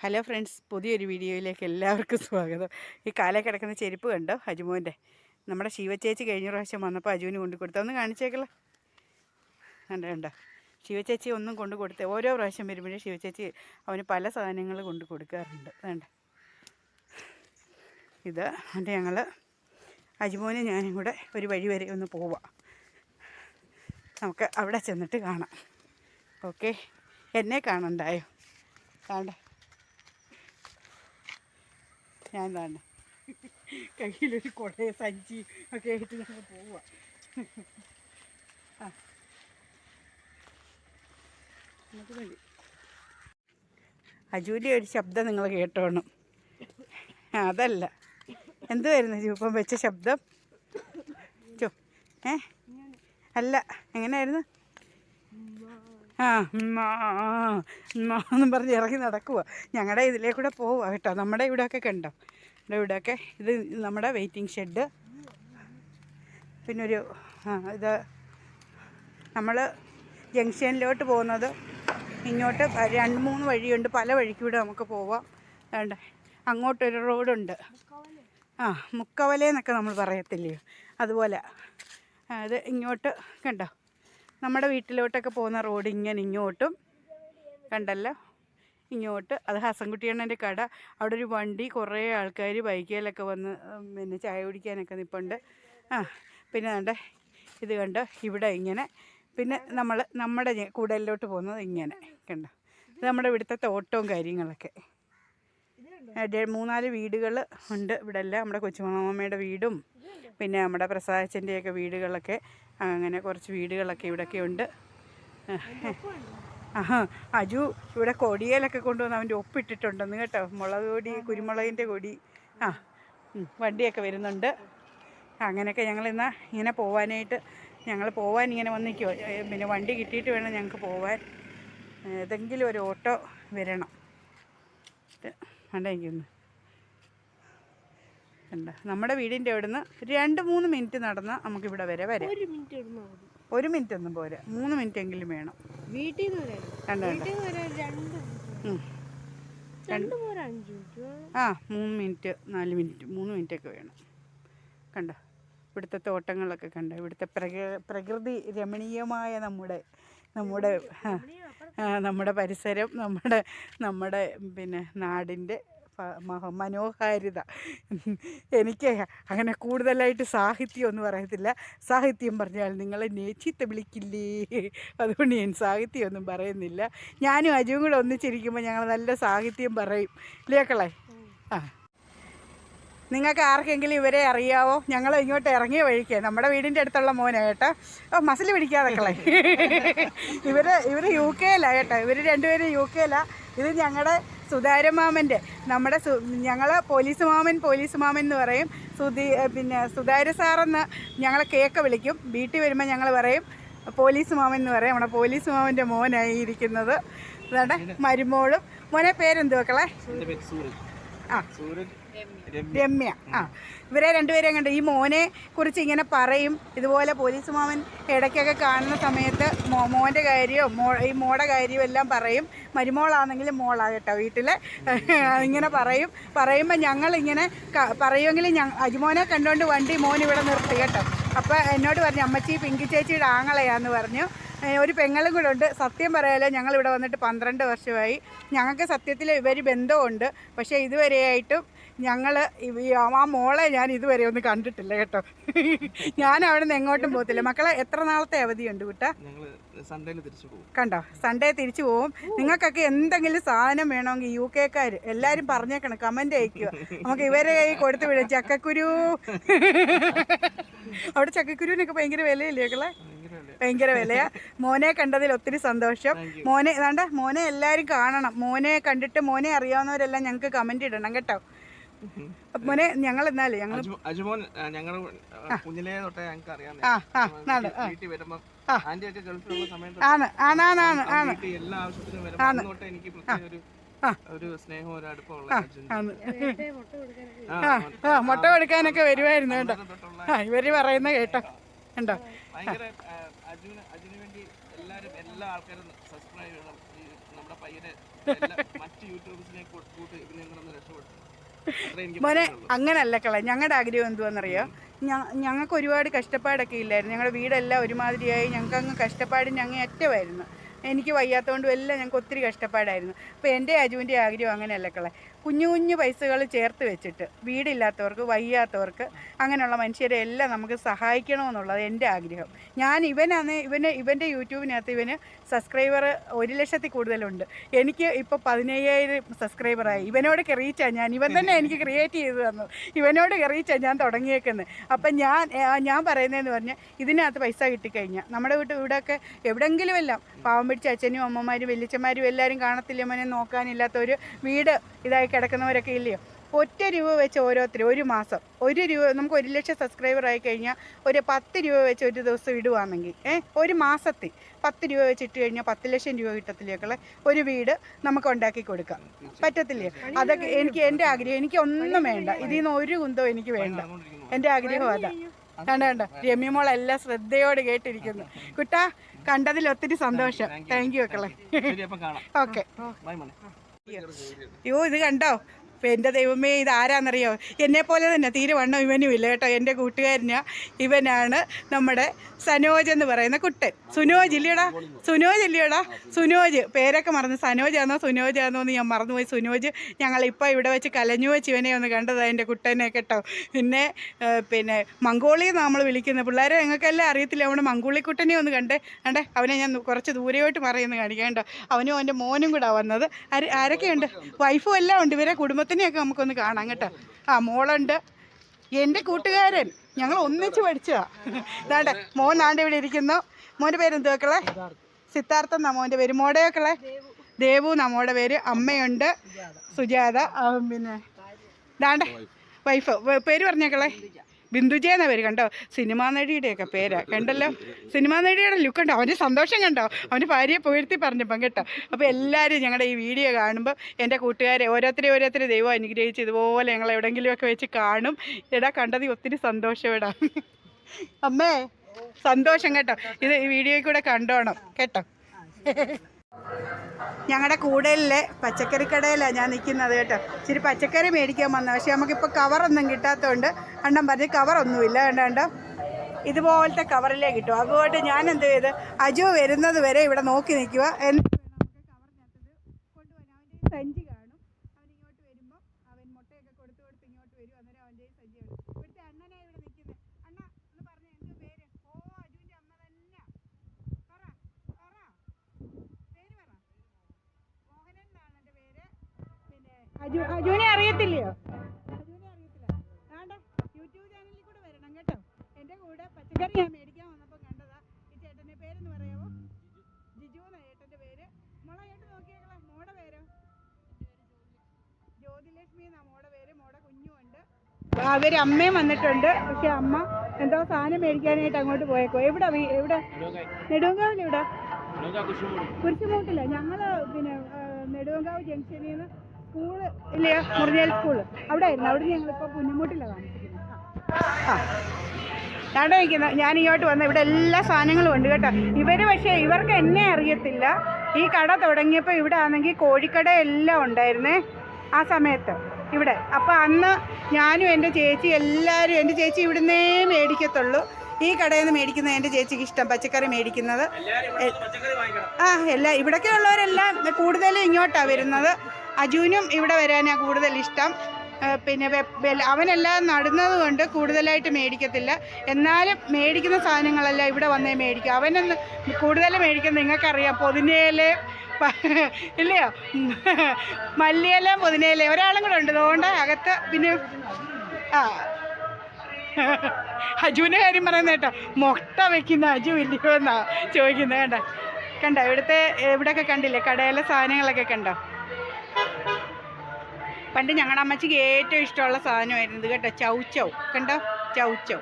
Hello friends പുതിയൊരു വീഡിയോയിലേക്ക് എല്ലാവർക്കും സ്വാഗതം. ഈ കാലേ കിടക്കുന്ന ചെരുപ്പ് കണ്ടോ അജുമോന്റെ? നമ്മുടെ ശിവചേച്ചി കഴിഞ്ഞ പ്രാവശ്യം വന്നപ്പോൾ അജുവിന് കൊണ്ടു കൊടുത്തു. ഒന്ന് കാണിച്ചേക്കല്ലോ? കണ്ടോ കണ്ടോ? ശിവചേച്ചി ഒന്നും കൊണ്ടു കൊടുത്ത്. ഓരോ പ്രാവശ്യം വരുമ്പോഴേ ശിവചേച്ചി അവന് പല സാധനങ്ങൾ കൊണ്ട് കൊടുക്കാറുണ്ട്. വേണ്ട ഇത് എന്നിട്ട് ഞങ്ങൾ അജുമോനും ഞാനും കൂടെ ഒരു വഴി വരെ ഒന്ന് പോവാം. നമുക്ക് അവിടെ ചെന്നിട്ട് കാണാം. ഓക്കെ? എന്നെ കാണണ്ടായോ? കാണണ്ട ഞാൻ തന്നെ. കയ്യിലൊരു കുടയെ സഞ്ചി ഒക്കെ ആയിട്ട് ഞങ്ങൾ പോവാ. ആ. നമുക്ക് മതി. അജൂലി ഒരു ശബ്ദം നിങ്ങൾ കേട്ടോണം. അതല്ല. എന്തുവായിരുന്നു രൂപം വെച്ച ശബ്ദം? ചോ ഏ? അല്ല എങ്ങനെയായിരുന്നു? ആ എന്നും പറഞ്ഞ് ഇറങ്ങി നടക്കുക ഞങ്ങളുടെ ഇതിലേ കൂടെ പോവുക കേട്ടോ. നമ്മുടെ ഇവിടെയൊക്കെ കണ്ടോ? നമ്മുടെ ഇവിടെയൊക്കെ ഇത് നമ്മുടെ വെയിറ്റിംഗ് ഷെഡ് പിന്നൊരു ഇത് നമ്മൾ ജംഗ്ഷനിലോട്ട് പോകുന്നത് ഇങ്ങോട്ട് രണ്ട് മൂന്ന് വഴിയുണ്ട്. പല വഴിക്കൂടെ നമുക്ക് പോവാം. വേണ്ട. അങ്ങോട്ടൊരു റോഡുണ്ട്. ആ മുക്കവലെന്നൊക്കെ നമ്മൾ പറയത്തില്ലയോ? അതുപോലെ. അത് ഇങ്ങോട്ട് കണ്ടോ? നമ്മുടെ വീട്ടിലോട്ടൊക്കെ പോകുന്ന റോഡ് ഇങ്ങനെ ഇങ്ങോട്ടും കണ്ടല്ലോ? ഇങ്ങോട്ട്. അത് ഹസൻകുട്ടിയണ്ണന്റെ കട. അവിടെ ഒരു വണ്ടി കുറേ ആൾക്കാർ ബൈക്കിലൊക്കെ വന്ന് പിന്നെ ചായ കുടിക്കാനൊക്കെ നിൽപ്പുണ്ട് ആ പിന്നെ കണ്ട? ഇത് കണ്ട്? ഇവിടെ ഇങ്ങനെ. പിന്നെ നമ്മൾ നമ്മുടെ കൂടലിലോട്ട് പോകുന്നത് ഇങ്ങനെ. കണ്ടോ? ഇത് നമ്മുടെ ഇവിടുത്തെ തോട്ടവും കാര്യങ്ങളൊക്കെ. മൂന്നാൽ വീടുകൾ ഉണ്ട് ഇവിടെ എല്ലാം നമ്മുടെ കൊച്ചുമാമയുടെ വീടും പിന്നെ നമ്മുടെ പ്രസാദച്ചന്റെയൊക്കെ വീടുകളൊക്കെ. അങ്ങനെ കുറച്ച് വീടുകളൊക്കെ ഇവിടെയൊക്കെ ഉണ്ട്. അജു ഇവിടെ കൊടിയേലൊക്കെ കൊണ്ടുവന്ന് അവന്റെ ഒപ്പിട്ടിട്ടുണ്ടെന്ന് കേട്ടോ. മുളക് കൊടി കുരുമുളകിന്റെ കൊടി. ആ വണ്ടിയൊക്കെ വരുന്നുണ്ട്. അങ്ങനെയൊക്കെ ഞങ്ങൾ ഇന്ന് ഇങ്ങനെ പോവാനായിട്ട് ഞങ്ങൾ പോവാൻ ഇങ്ങനെ വന്നിരിക്കുമോ പിന്നെ വണ്ടി കിട്ടിയിട്ട് വേണം ഞങ്ങൾക്ക് പോവാൻ. ഏതെങ്കിലും ഒരു ഓട്ടോ വരണം. കണ്ടെനിക്കൊന്ന് കണ്ട? നമ്മുടെ വീടിന്റെ അവിടുന്ന് രണ്ട് മൂന്ന് മിനിറ്റ് നടന്ന് നമുക്ക് ഇവിടെ വരെ വരെ. ഒരു മിനിറ്റ് ഒരു മിനിറ്റ് ഒന്നും പോരാ. മൂന്ന് മിനിറ്റ് എങ്കിലും വേണം. വീട്ടിൽ ആ മൂന്ന് മിനിറ്റ് നാല് മിനിറ്റ് മൂന്ന് മിനിറ്റ് ഒക്കെ വേണം. കണ്ട? ഇവിടുത്തെ തോട്ടങ്ങളൊക്കെ കണ്ട? ഇവിടുത്തെ പ്രക പ്രകൃതി രമണീയമായ നമ്മുടെ നമ്മുടെ നമ്മുടെ പരിസരം നമ്മുടെ നമ്മുടെ പിന്നെ നാടിന്റെ മനോഹാരിത. എനിക്ക് അങ്ങനെ കൂടുതലായിട്ട് സാഹിത്യം ഒന്നും പറയത്തില്ല. സാഹിത്യം പറഞ്ഞാൽ നിങ്ങളെ നേച്ചിത്ത വിളിക്കില്ലേ? അതുകൊണ്ട് ഞാൻ സാഹിത്യമൊന്നും പറയുന്നില്ല. ഞാനും അജുവും കൂടെ ഒന്നിച്ചിരിക്കുമ്പോൾ ഞങ്ങൾ നല്ല സാഹിത്യം പറയും. ലേക്കളെ ആ. നിങ്ങൾക്ക് ആർക്കെങ്കിലും ഇവരെ അറിയാവോ? ഞങ്ങൾ ഇങ്ങോട്ട് ഇറങ്ങിയ വഴിക്ക് നമ്മുടെ വീടിന്റെ അടുത്തുള്ള മോനെ കേട്ടോ. ഓ മസിൽ പിടിക്കാതൊക്കെ ഇവർ ഇവർ യു കെയിലാണ് കേട്ടോ. ഇവർ രണ്ടുപേരും യു കെയിലാണ് ഇത് ഞങ്ങളുടെ സുധാര മാമന്റെ നമ്മുടെ സു ഞങ്ങൾ പോലീസ് മാമൻ പോലീസ് മാമൻ എന്ന് പറയും. സുധി പിന്നെ സുധാര സാറെന്ന് ഞങ്ങൾ കേക്ക് വിളിക്കും. വീട്ടിൽ വരുമ്പോൾ ഞങ്ങൾ പറയും പോലീസ് മാമൻ എന്ന് പറയും. നമ്മുടെ പോലീസ് മാമന്റെ മോനായി ഇരിക്കുന്നത്. അതാണ് മരുമോളും. മോനെ പേരെന്ത് വെക്കളെ ആ. രമ്യ. ആ. ഇവരെ രണ്ടുപേരെ കണ്ട് ഈ മോനെ കുറിച്ച് ഇങ്ങനെ പറയും. ഇതുപോലെ പോലീസ് മാമൻ ഇടയ്ക്കൊക്കെ കാണുന്ന സമയത്ത് മോ മോന്റെ കാര്യവും മോ ഈ മോടെ കാര്യവും എല്ലാം പറയും. മരുമോളാണെങ്കിലും മോളാ കേട്ടോ വീട്ടിൽ ഇങ്ങനെ പറയും. പറയുമ്പോൾ ഞങ്ങളിങ്ങനെ ഇങ്ങനെ പറയുമെങ്കിൽ ഞ അജുമോനെ കണ്ടുകൊണ്ട് വണ്ടി മോൻ ഇവിടെ നിർത്തി കേട്ടോ. അപ്പോൾ എന്നോട് പറഞ്ഞു അമ്മച്ചി പിങ്കി ചേച്ചിയുടെ ആങ്ങളയാന്ന് പറഞ്ഞു. ഒരു പെങ്ങളും കൂടെ ഉണ്ട്. സത്യം പറയാലോ ഞങ്ങൾ ഇവിടെ വന്നിട്ട് പന്ത്രണ്ട് വർഷമായി. ഞങ്ങൾക്ക് സത്യത്തിൽ ഇവർ ബന്ധമുണ്ട് പക്ഷേ ഇതുവരെയായിട്ടും ഞങ്ങൾ ആ മോളെ ഞാൻ ഇതുവരെ ഒന്നും കണ്ടിട്ടില്ല കേട്ടോ. ഞാൻ അവിടെ നിന്ന് എങ്ങോട്ടും പോകത്തില്ല. മക്കളെ എത്ര നാളത്തെ അവധിയുണ്ട് കുട്ടാ? പോകും. കണ്ടോ? സൺഡേ തിരിച്ചു പോവും നിങ്ങൾക്കൊക്കെ എന്തെങ്കിലും സാധനം വേണമെങ്കിൽ യു കെക്കാർ എല്ലാവരും പറഞ്ഞേക്കണം കമന്റ് അയക്കുക. നമുക്ക് ഇവരെ കൈ കൊടുത്ത് വിടാം. ചക്കക്കുരു. അവിടെ ചക്കക്കുരുവിനൊക്കെ ഭയങ്കര വിലയില്ലേ മക്കളെ? ഭയങ്കര വിലയാ. മോനെ കണ്ടതിൽ ഒത്തിരി സന്തോഷം. മോനെ വേണ്ട മോനെ എല്ലാരും കാണണം. മോനെ കണ്ടിട്ട് മോനെ അറിയാവുന്നവരെല്ലാം ഞങ്ങൾക്ക് കമന്റ് ഇടണം കേട്ടോ. മോനെ ഞങ്ങൾ എന്നാലേ ഞങ്ങൾ അജു- അജുമോൻ ഞങ്ങളുടെ കുഞ്ഞിലേ തൊട്ടേ ഞങ്ങൾക്ക് അറിയാം ആ ആ നാട് ആ വീട്ടിൽ വരുമ്പോൾ ആന്റി ഗൾഫിലുള്ള സമയത്ത് ആണ് ആണാണ് ആ ആണ് എല്ലാ ആവശ്യത്തിനും വരുമ്പോൾ അന്ന് എനിക്ക് പ്രത്യേക ഒരു ഒരു അടുപ്പമുള്ള മുട്ട കൊടുക്കാനൊക്കെ വരുമായിരുന്നു കേട്ടോ. ഇവർ പറയുന്ന കേട്ടോ. ആ, അജുന് അജുന് വേണ്ടി എല്ലാവരും എല്ലാ ആൾക്കാരും സബ്സ്ക്രൈബ് ചെയ്യണം. ഈ നമ്മുടെ പയ്യനെ എല്ലാ മറ്റ് യൂട്യൂബേഴ്സിനെ കൂട്ട് ഇവനെ ഒന്ന് രക്ഷപ്പെടുത്തും അത്രേ എനിക്ക് മോനെ അങ്ങനല്ല കള. ഞങ്ങളുടെ ആഗ്രഹം എന്തുവാണെന്നറിയോ ഞങ്ങൾക്ക് ഒരുപാട് കഷ്ടപ്പാടൊക്കെ ഇല്ലായിരുന്നു. ഞങ്ങളുടെ വീടെല്ലാം ഒരുമാതിരിയായി. ഞങ്ങൾക്ക് അങ്ങ് കഷ്ടപ്പാടിന് അങ്ങ് അറ്റമായിരുന്നു. എനിക്ക് വയ്യാത്തതുകൊണ്ടും എല്ലാം ഞങ്ങൾക്ക് ഒത്തിരി കഷ്ടപ്പാടായിരുന്നു. അപ്പോൾ എന്റെ അജുവിന്റെ ആഗ്രഹം അങ്ങനെയല്ല കളെ. കുഞ്ഞു കുഞ്ഞു പൈസകൾ ചേർത്ത് വെച്ചിട്ട് വീടില്ലാത്തവർക്ക് വയ്യാത്തവർക്ക് അങ്ങനെയുള്ള മനുഷ്യരെ എല്ലാം നമുക്ക് സഹായിക്കണമെന്നുള്ളത് എന്റെ ആഗ്രഹം. ഞാൻ ഇവനാണ് ഇവന് ഇവന്റെ യൂട്യൂബിനകത്ത് ഇവന് സബ്സ്ക്രൈബർ ഒരു ലക്ഷത്തിൽ കൂടുതലുണ്ട്. എനിക്ക് ഇപ്പോൾ പതിനയ്യായിരം സബ്സ്ക്രൈബറായി. ഇവനോട് റീച്ചാണ് ഞാൻ. ഇവൻ തന്നെ എനിക്ക് ക്രിയേറ്റ് ചെയ്ത് തന്നു. ഇവനോട് റീച്ചാണ് ഞാൻ തുടങ്ങിയേക്കുന്നത് അപ്പം ഞാൻ ഞാൻ പറയുന്നതെന്ന് പറഞ്ഞാൽ ഇതിനകത്ത് പൈസ കിട്ടിക്കഴിഞ്ഞാൽ നമ്മുടെ വീട്ടിൽ ഇവിടെയൊക്കെ എവിടെയെങ്കിലും എല്ലാം പാവം പിടിച്ച അച്ഛനും അമ്മമാരും വലിയച്ഛന്മാരും എല്ലാവരും കാണത്തില്ല മോനെ? നോക്കാനില്ലാത്ത ഒരു വീട് ഇതായി കിടക്കുന്നവരൊക്കെ ഇല്ലയോ? ഒറ്റ രൂപ വെച്ച് ഓരോരുത്തരും ഒരു മാസം. ഒരു രൂപ നമുക്ക് ഒരു ലക്ഷം സബ്സ്ക്രൈബർ ആയി കഴിഞ്ഞാൽ ഒരു പത്ത് രൂപ വെച്ച് ഒരു ദിവസം ഇടുവാണെങ്കിൽ ഏ? ഒരു മാസത്തിൽ പത്ത് രൂപ വെച്ച് ഇട്ട് കഴിഞ്ഞാൽ പത്ത് ലക്ഷം രൂപ കിട്ടത്തില്ലേക്കുള്ള ഒരു വീട് നമുക്ക് ഉണ്ടാക്കി കൊടുക്കാം. പറ്റത്തില്ലേ? അതൊക്കെ എനിക്ക് എന്റെ ആഗ്രഹം. എനിക്ക് ഒന്നും വേണ്ട. ഇതിൽ നിന്ന് ഒരു കുന്തവും എനിക്ക് വേണ്ട. എന്റെ ആഗ്രഹം അതാ. കണ്ട കണ്ട? രമ്യമോൾ എല്ലാം ശ്രദ്ധയോടെ കേട്ടിരിക്കുന്നു. കുട്ടാ കണ്ടതിൽ ഒത്തിരി സന്തോഷം. താങ്ക് യു മക്കളെ. ഓക്കെ അയ്യോ ഇത് കണ്ടോ? എന്റെ ദൈവമേ ഇത് ആരാന്നറിയോ എന്നെ പോലെ തന്നെ തീരെ വണ്ണം ഇവനും ഇല്ല കേട്ടോ. എന്റെ കൂട്ടുകാരനാ ഇവനാണ് നമ്മുടെ സനോജ് എന്ന് പറയുന്ന കുട്ടൻ. സുനോജ് ഇല്ലയോടാ സുനോജ് ഇല്ലയോടാ സുനോജ്. പേരൊക്കെ ആണോ സുനോജ് ആണോ എന്ന് ഞാൻ മറന്നുപോയി. സുനോജ് ഞങ്ങളിപ്പോൾ ഇവിടെ വെച്ച് കലഞ്ഞു വെച്ച് ഇവനെ ഒന്ന് കണ്ടത് എന്റെ കുട്ടനെ കേട്ടോ. പിന്നെ പിന്നെ മംഗോളി നമ്മൾ വിളിക്കുന്ന. പിള്ളേരെ ഞങ്ങൾക്കെല്ലാം അറിയത്തില്ല? നമ്മുടെ മംഗോളിക്കുട്ടനെ ഒന്ന് കണ്ടേ. കണ്ടേ? അവനെ ഞാൻ കുറച്ച് ദൂരെയോട്ട് മറിയുന്ന കാണിക്കാം. കേട്ടോ അവനും അവന്റെ മോനും കൂടെ വന്നത്. ആര് ആരൊക്കെയുണ്ട്? വൈഫും എല്ലാം ഉണ്ട് ഇവരെ കുടുംബത്തിനെയൊക്കെ നമുക്കൊന്ന് കാണാം കേട്ടോ. ആ മോളുണ്ട്. എന്റെ കൂട്ടുകാരൻ. ഞങ്ങൾ ഒന്നിച്ച് പഠിച്ചതാ. ഇതാണ്ട് മോൻ നാണ്ട് ഇവിടെ ഇരിക്കുന്നു. മോന്റെ പേര് എന്ത് വെക്കളെ സിദ്ധാർത്ഥൻ എന്നാ മോന്റെ പേര്? മോടെ വെക്കളെ ദേവു നമ്മളുടെ പേര്? അമ്മയുണ്ട്. സുജാത. പിന്നെ ഇതാണ്ട്. വൈഫ്. പേര് പറഞ്ഞേക്കളെ. ബിന്ദുജയ എന്ന പേര് കണ്ടോ? സിനിമാ നടിയുടെയൊക്കെ പേരാ. കണ്ടല്ലോ? സിനിമാ നടിയുടെ ലുക്ക് കണ്ടോ? അവന്റെ സന്തോഷം കണ്ടോ? അവന്റെ ഭാര്യയെ പുകഴ്ത്തി പറഞ്ഞപ്പം കേട്ടോ. അപ്പോൾ എല്ലാവരും ഞങ്ങളുടെ ഈ വീഡിയോ കാണുമ്പോൾ എന്റെ കൂട്ടുകാരെ ഓരോരുത്തരെ ഓരോരുത്തരെ ദൈവം അനുഗ്രഹിച്ച് ഇതുപോലെ ഞങ്ങൾ എവിടെയെങ്കിലുമൊക്കെ വെച്ച് കാണും. എടാ കണ്ടത് ഒത്തിരി സന്തോഷം എടാ. അമ്മേ സന്തോഷം കേട്ടോ. ഇത് ഈ വീഡിയോയിൽ കൂടെ കണ്ടോണം. കേട്ടോ? ഞങ്ങളുടെ കൂടലിലെ പച്ചക്കറി കടയിലാണ് ഞാൻ നിൽക്കുന്നത് കേട്ടോ. ഇച്ചിരി പച്ചക്കറി മേടിക്കാൻ വന്നത്. പക്ഷേ നമുക്കിപ്പോൾ കവറൊന്നും കിട്ടാത്തതുകൊണ്ട് അണ്ണൻ പറഞ്ഞ് കവറൊന്നുമില്ല. കണ്ടോ? കണ്ടോ ഇതുപോലത്തെ കവറിലേ കിട്ടും. അതുകൊണ്ട് ഞാൻ എന്ത് ചെയ്ത് അജു വരുന്നത് വരെ ഇവിടെ നോക്കി നിൽക്കുക. എന്നിട്ട് സഞ്ചി കാണും. അവൻ ഇങ്ങോട്ട് വരുമ്പോൾ അവൻ മുട്ടയൊക്കെ കൊടുത്ത് കൊടുത്ത് ഇങ്ങോട്ട് വരും. അന്നേരം അവന്റെ സഞ്ചി കാണും ഇവിടുത്തെ അണ്ണനാണ് ഇവിടെ നിൽക്കുന്നത് അണ്ണ ഒന്ന് പറഞ്ഞേ എന്ത് പേര് ഓ അജുവിന്റെ അമ്മ തന്നെ പറ പറ പേര് പറ മോഹനൻ എന്നാണ് എന്റെ പേര് പിന്നെ അജു അജുവിനെ അറിയത്തില്ലയോ? അജുവിനെ അറിയത്തില്ല. വേണ്ട യൂട്യൂബ് ചാനലിൽ കൂടെ വരണം കേട്ടോ. എന്റെ കൂടെ പച്ചക്കറി ഞാൻ മേടിക്കാൻ വന്നപ്പോൾ കണ്ടതാ ഈ ചേട്ടന്റെ പേരെന്ന് പറയാമോ ജിജു എന്നാ ചേട്ടന്റെ പേര്? മോളെ ചേട്ടൻ നോക്കിയേക്കളെ മോടെ പേരോ? ജ്യോതിലക്ഷ്മി എന്നാ മോടെ പേര് മോടെ കുഞ്ഞുമുണ്ട് അവർ അമ്മയും വന്നിട്ടുണ്ട്. പക്ഷെ അമ്മ എന്തോ സാധനം മേടിക്കാനായിട്ട് അങ്ങോട്ട് പോയേക്കോ എവിടെ എവിടെ? നെടുങ്കാവിൽ എവിടെ? കുരിശുമൂട്ടില്ല ഞങ്ങൾ പിന്നെ നെടുങ്കാവ് ജംഗ്ഷനിൽ നിന്ന് സ്കൂൾ ഇല്ലയോ സ്കൂൾ അവിടെ ആയിരുന്നു അവിടെ ഞങ്ങളിപ്പോൾ പുന്നമൂട്ടിലാണ് താമസിക്കുന്നത്. ആ. നിൽക്കുന്ന ഞാൻ ഇങ്ങോട്ട് വന്ന ഇവിടെ എല്ലാ സാധനങ്ങളും ഉണ്ട് കേട്ടോ. ഇവർ പക്ഷേ ഇവർക്ക് എന്നെ അറിയത്തില്ല. ഈ കട തുടങ്ങിയപ്പോൾ ഇവിടെ ആണെങ്കിൽ കോഴിക്കട എല്ലാം ഉണ്ടായിരുന്നേ ആ സമയത്ത്. ഇവിടെ. അപ്പോൾ അന്ന് ഞാനും എന്റെ ചേച്ചി എല്ലാവരും എന്റെ ചേച്ചി ഇവിടുന്നേ മേടിക്കത്തുള്ളൂ. ഈ കടയിൽ നിന്ന് മേടിക്കുന്നത് എന്റെ ചേച്ചിക്ക് ഇഷ്ടം. പച്ചക്കറി മേടിക്കുന്നത്. ആ എല്ലാ ഇവിടൊക്കെ ഉള്ളവരെല്ലാം കൂടുതലും ഇങ്ങോട്ടാണ് വരുന്നത്. അജുവിനും ഇവിടെ വരാനാണ് കൂടുതൽ ഇഷ്ടം. പിന്നെ അവനെല്ലാം നടുന്നത് കൊണ്ട് കൂടുതലായിട്ട് മേടിക്കത്തില്ല. എന്നാലും മേടിക്കുന്ന സാധനങ്ങളെല്ലാം ഇവിടെ വന്നേ മേടിക്കും. അവനൊന്ന് കൂടുതൽ മേടിക്കുന്നത് നിങ്ങൾക്കറിയാം. പൊതിനയിൽ ഇല്ലയോ? മല്ലിയില പൊതിനയില ഒരാളും കൂടെ ഉണ്ട്. അതുകൊണ്ട് അകത്ത് പിന്നെ ആ. അജുവിന്റെ കാര്യം പറയുന്നത് കേട്ടോ. മൊട്ട വെക്കുന്ന അജു ഇല്ലയോ എന്നാ ചോദിക്കുന്നത്. കണ്ട? കണ്ടോ? ഇവിടുത്തെ ഇവിടെയൊക്കെ കണ്ടില്ലേ? കടയിലെ സാധനങ്ങളൊക്കെ കണ്ടോ? പണ്ട് ഞങ്ങളുടെ അമ്മച്ചിക്ക് ഏറ്റവും ഇഷ്ടമുള്ള സാധനമായിരുന്നു ഇത് കേട്ടോ ചൗച്ചൗ കണ്ടോ? ചൗച്ചൗ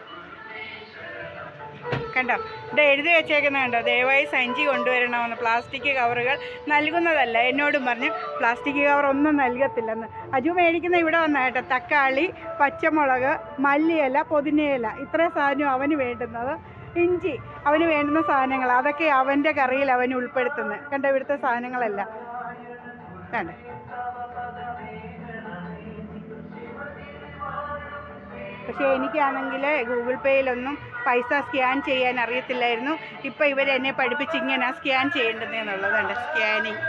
കണ്ടോ? ഇത് എഴുതി വെച്ചേക്കുന്നത് കണ്ടോ? ദയവായി സഞ്ചി കൊണ്ടുവരണമെന്ന്. പ്ലാസ്റ്റിക് കവറുകൾ നൽകുന്നതല്ല. എന്നോടും പറഞ്ഞ് പ്ലാസ്റ്റിക് കവർ ഒന്നും നൽകത്തില്ലെന്ന്. അജു മേടിക്കുന്ന ഇവിടെ വന്ന കേട്ടോ. തക്കാളി പച്ചമുളക് മല്ലിയില പൊതിനയില. ഇത്രയും സാധനം അവന് വേണ്ടുന്നത് ഇഞ്ചി. അവന് വേണ്ടുന്ന സാധനങ്ങൾ. അതൊക്കെ അവന്റെ കറിയിൽ അവൻ ഉൾപ്പെടുത്തുന്നത് കണ്ടോ? ഇവിടുത്തെ സാധനങ്ങളല്ല. കണ്ട? പക്ഷേ എനിക്കാണെങ്കിൽ ഗൂഗിൾ പേയിലൊന്നും പൈസ സ്കാൻ ചെയ്യാൻ അറിയത്തില്ലായിരുന്നു. ഇപ്പോൾ ഇവരെന്നെ പഠിപ്പിച്ച് ഇങ്ങനെ സ്കാൻ ചെയ്യേണ്ടതെന്നുള്ളതാണ് സ്കാനിങ്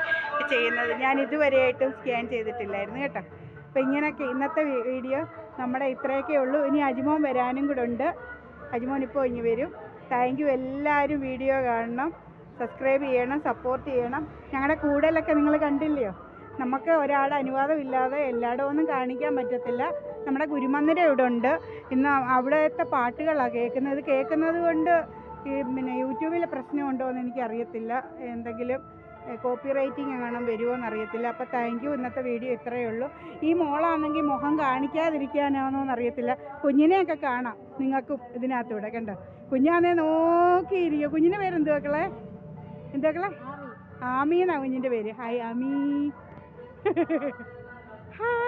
ചെയ്യുന്നത്. ഞാൻ ഇതുവരെയായിട്ടും സ്കാൻ ചെയ്തിട്ടില്ലായിരുന്നു കേട്ടോ. അപ്പോൾ ഇങ്ങനെയൊക്കെ ഇന്നത്തെ വീഡിയോ നമ്മുടെ ഇത്രയൊക്കെ ഉള്ളൂ. ഇനി അജിമോൻ വരാനും കൂടെ ഉണ്ട്. അജിമോൻ ഇപ്പോൾ ഇനി വരും. താങ്ക് യു എല്ലാവരും വീഡിയോ കാണണം. സബ്സ്ക്രൈബ് ചെയ്യണം സപ്പോർട്ട് ചെയ്യണം. ഞങ്ങളുടെ കൂടലൊക്കെ നിങ്ങൾ കണ്ടില്ലയോ? നമുക്ക് ഒരാളുടെ അനുവാദമില്ലാതെ എല്ലായിടവും ഒന്നും കാണിക്കാൻ പറ്റത്തില്ല. നമ്മുടെ ഗുരുമന്ദിരം ഇവിടെ ഉണ്ട് ഇന്ന് അവിടുത്തെ പാട്ടുകളാണ് കേൾക്കുന്നത്. കേൾക്കുന്നത് കൊണ്ട് ഈ പിന്നെ യൂട്യൂബിൽ പ്രശ്നമുണ്ടോ എന്ന് എനിക്കറിയത്തില്ല. എന്തെങ്കിലും കോപ്പി റൈറ്റിംഗ് എങ്ങാനും വരുമോ എന്നറിയത്തില്ല അപ്പോൾ താങ്ക് യു ഇന്നത്തെ വീഡിയോ ഇത്രയേ ഉള്ളൂ. ഈ മോളാണെങ്കിൽ മുഖം കാണിക്കാതിരിക്കാനാണോ എന്നറിയത്തില്ല കുഞ്ഞിനെയൊക്കെ കാണാം. നിങ്ങൾക്കും ഇതിനകത്തൂടെ കണ്ടോ? കുഞ്ഞാന്നെ നോക്കിയിരിക്കുക കുഞ്ഞിന്റെ പേര് എന്തുവാക്കളെ എന്തുവാക്കളെ ആമി എന്നാണ് കുഞ്ഞിന്റെ പേര്? ഹായ് ആമി. ഹായ്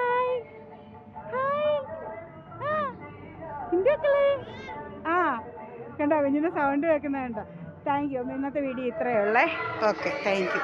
എന്തുവാക്കളെ ആ കണ്ടോ കുഞ്ഞിന്റെ സൗണ്ട് കേൾക്കുന്നത് കണ്ടോ താങ്ക് യു ഇന്നത്തെ വീഡിയോ ഇത്രയേ ഉള്ളേ. Okay thank you